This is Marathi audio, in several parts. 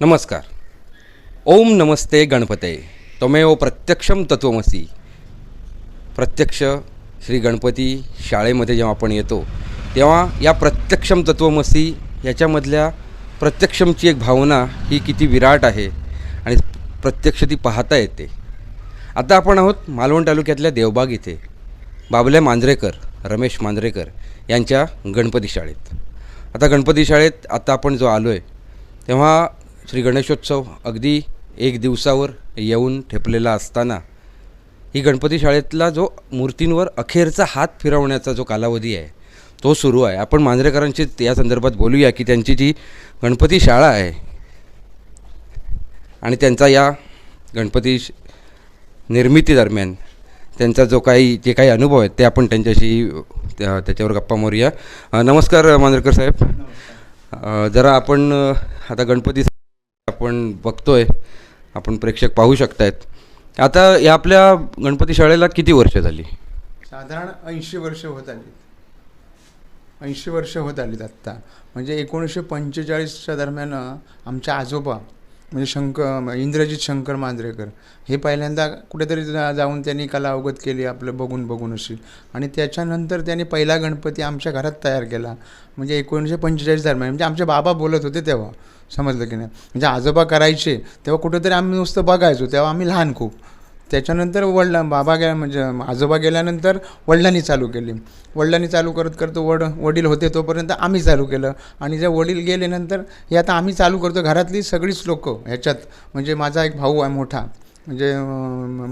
नमस्कार. ओम नमस्ते गणपते. तमेव प्रत्यक्षम तत्वमसी प्रत्यक्ष श्री गणपती शाळेमध्ये जेव्हा आपण येतो तेव्हा या प्रत्यक्षम तत्वमसी याच्यामधल्या प्रत्यक्षमची एक भावना ही किती विराट आहे आणि प्रत्यक्ष ती पाहता येते. आता आपण आहोत मालवण तालुक्यातल्या देवबाग इथे. बाबल्या मांजरेकर रमेश मांजरेकर यांच्या गणपती शाळेत. आता गणपती शाळेत आता आपण जो आलो आहे तेव्हा श्री गणेशोत्सव अगदी एक दिवसावर येऊन ठेपलेला असताना ही गणपती शाळेतला जो मूर्तींवर अखेरचा हात फिरवण्याचा जो कालावधी आहे तो सुरू आहे. आपण मांजरेकरांची या संदर्भात बोलूया की त्यांची जी गणपती शाळा आहे आणि त्यांचा या गणपती श- निर्मितीदरम्यान त्यांचा जो काही जे काही अनुभव आहेत ते आपण त्यांच्याशी त्या- त्याच्यावर गप्पा मारूया. नमस्कार मांजरेकर साहेब. जरा आपण आता गणपती आपण बघतोय आपण प्रेक्षक पाहू शकतायत. आता या आपल्या गणपती शाळेला किती वर्ष झाली? साधारण ऐंशी वर्ष होत आली. ऐंशी वर्ष होत आलीत आत्ता. म्हणजे एकोणीसशे पंचेचाळीसच्या दरम्यान आमच्या आजोबा म्हणजे शंकर इंद्रजित शंकर मांजरेकर हे पहिल्यांदा कुठेतरी जा जाऊन त्यांनी कला अवगत केली आपलं बघून बघून अशी. आणि त्याच्यानंतर त्यांनी पहिला गणपती आमच्या घरात तयार केला. म्हणजे एकोणीसशे पंचेचाळीस दरम्यान. म्हणजे आमचे बाबा बोलत होते तेव्हा. समजलं की नाही? म्हणजे आजोबा करायचे तेव्हा कुठेतरी आम्ही नुसतं बघायचो. तेव्हा आम्ही लहान खूप. त्याच्यानंतर वडिला बाबा गेला म्हणजे आजोबा गेल्यानंतर वडिलांनी चालू केली. वडिलांनी चालू करत करत वड वडील होते तोपर्यंत आम्ही चालू केलं. आणि जे वडील गेल्यानंतर हे आता आम्ही चालू करतो. घरातली सगळीच लोकं ह्याच्यात. म्हणजे माझा एक भाऊ आहे मोठा. म्हणजे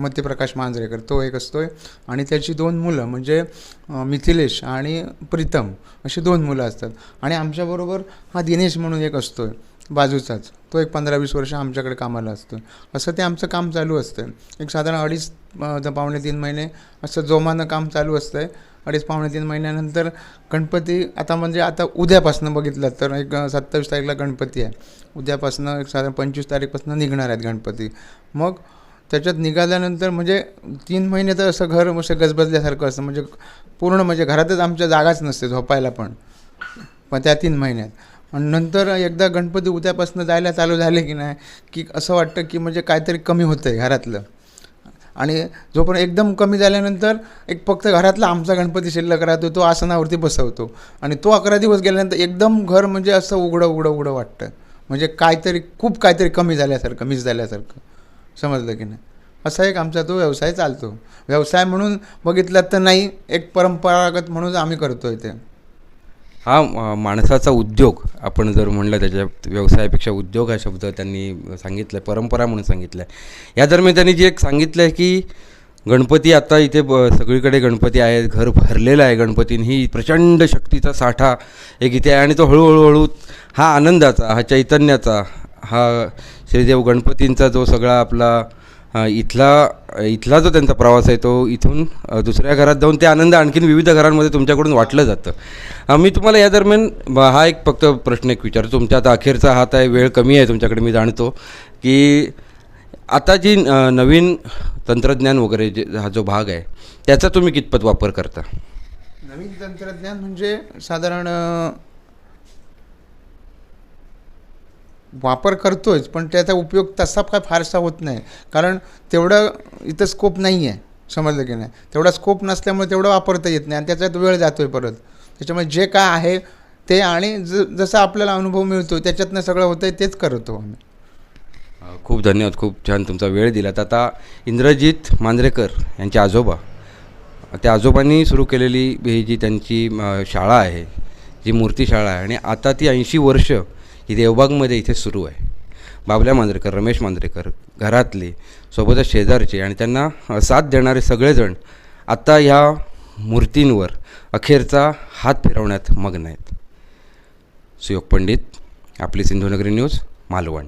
मत्यप्रकाश मांजरेकर. तो एक असतो आहे आणि त्याची दोन मुलं. म्हणजे मिथिलेश आणि प्रीतम. अशी दोन मुलं असतात. आणि आमच्याबरोबर हा दिनेश म्हणून एक असतो आहे बाजूचाच. तो एक पंधरा वीस वर्ष आमच्याकडे कामाला असतो. असं ते आमचं काम चालू असतं एक साधारण अडीच पावणे तीन महिने असं जोमानं काम चालू असतं आहे अडीच पावणे तीन महिन्यानंतर गणपती आता म्हणजे आता उद्यापासनं बघितलं तर एक सत्तावीस तारीखला गणपती आहे. उद्यापासनं एक साधारण पंचवीस तारीखपासून निघणार आहेत गणपती. मग त्याच्यात निघाल्यानंतर म्हणजे तीन महिने तर असं घर असं गजबजल्यासारखं असतं. म्हणजे पूर्ण म्हणजे घरातच आमच्या जागाच नसते झोपायला पण. पण त्या तीन महिन्यात. आणि नंतर एकदा गणपती उद्यापासून जायला चालू झाले की नाही की असं वाटतं की म्हणजे काहीतरी कमी होतं आहे घरातलं. आणि जोपर्यंत एकदम कमी झाल्यानंतर एक फक्त घरातला आमचा गणपती शिल्लक राहतो तो आसनावरती बसवतो. आणि तो अकरा दिवस गेल्यानंतर एकदम घर म्हणजे असं उघडं उघडं उघडं वाटतं. म्हणजे काहीतरी खूप काहीतरी कमी झाल्यासारखं मिस झाल्यासारखं. समजलं की नाही? असा एक आमचा तो व्यवसाय चालतो. व्यवसाय म्हणून बघितलात तर नाही एक परंपरागत म्हणून आम्ही करतो आहे ते. हा माणसाचा उद्योग आपण जर म्हणलं त्याच्या व्यवसायापेक्षा उद्योग हा शब्द त्यांनी सांगितलं आहे परंपरा म्हणून सांगितलं आहे या दरम्यान त्यांनी जे एक सांगितलं आहे की गणपती आता इथे ब सगळीकडे गणपती आहेत घर भरलेलं आहे गणपतीने ही प्रचंड शक्तीचा साठा एक इथे आहे आणि तो हळूहळू हळू हा आनंदाचा हा चैतन्याचा हा श्रीदेव गणपतींचा जो सगळा आपला इथला इथला जो त्यांचा प्रवास आहे तो इथून दुसऱ्या घरात जाऊन ते आनंद आणखीन विविध घरांमध्ये तुमच्याकडून वाटलं जातं. मी तुम्हाला या दरम्यान हा एक फक्त प्रश्न एक विचारतो. तुमच्या आता अखेरचा हात आहे वेळ कमी आहे तुमच्याकडे मी जाणतो की आता जी नवीन तंत्रज्ञान वगैरे जे हा जो भाग आहे त्याचा तुम्ही कितपत वापर करता? नवीन तंत्रज्ञान म्हणजे साधारण वापर करतोच पण त्याचा उपयोग तसा काय फारसा होत नाही. कारण तेवढं इथं स्कोप नाही आहे समजलं की नाही? तेवढा स्कोप नसल्यामुळे तेवढं वापरता येत नाही आणि त्याच्यात वेळ जातो आहे परत. त्याच्यामुळे जे काय आहे ते आणि ज जसा आपल्याला अनुभव मिळतो त्याच्यातनं सगळं होतं आहे तेच करतो आम्ही. खूप धन्यवाद खूप छान तुमचा वेळ दिलात. आता इंद्रजित मांजरेकर यांचे आजोबा त्या आजोबांनी सुरू केलेली ही जी त्यांची शाळा आहे जी मूर्ती शाळा आहे आणि आता ती ऐंशी वर्ष ही देवबागमध्ये इथे सुरू आहे. बाबल्या मांजरेकर रमेश मांजरेकर घरातले सोबतच शेजारचे आणि त्यांना साथ देणारे सगळेजण आत्ता ह्या मूर्तींवर अखेरचा हात फिरवण्यात मग्न आहेत. सुयोग पंडित आपली सिंधुनगरी न्यूज मालवण.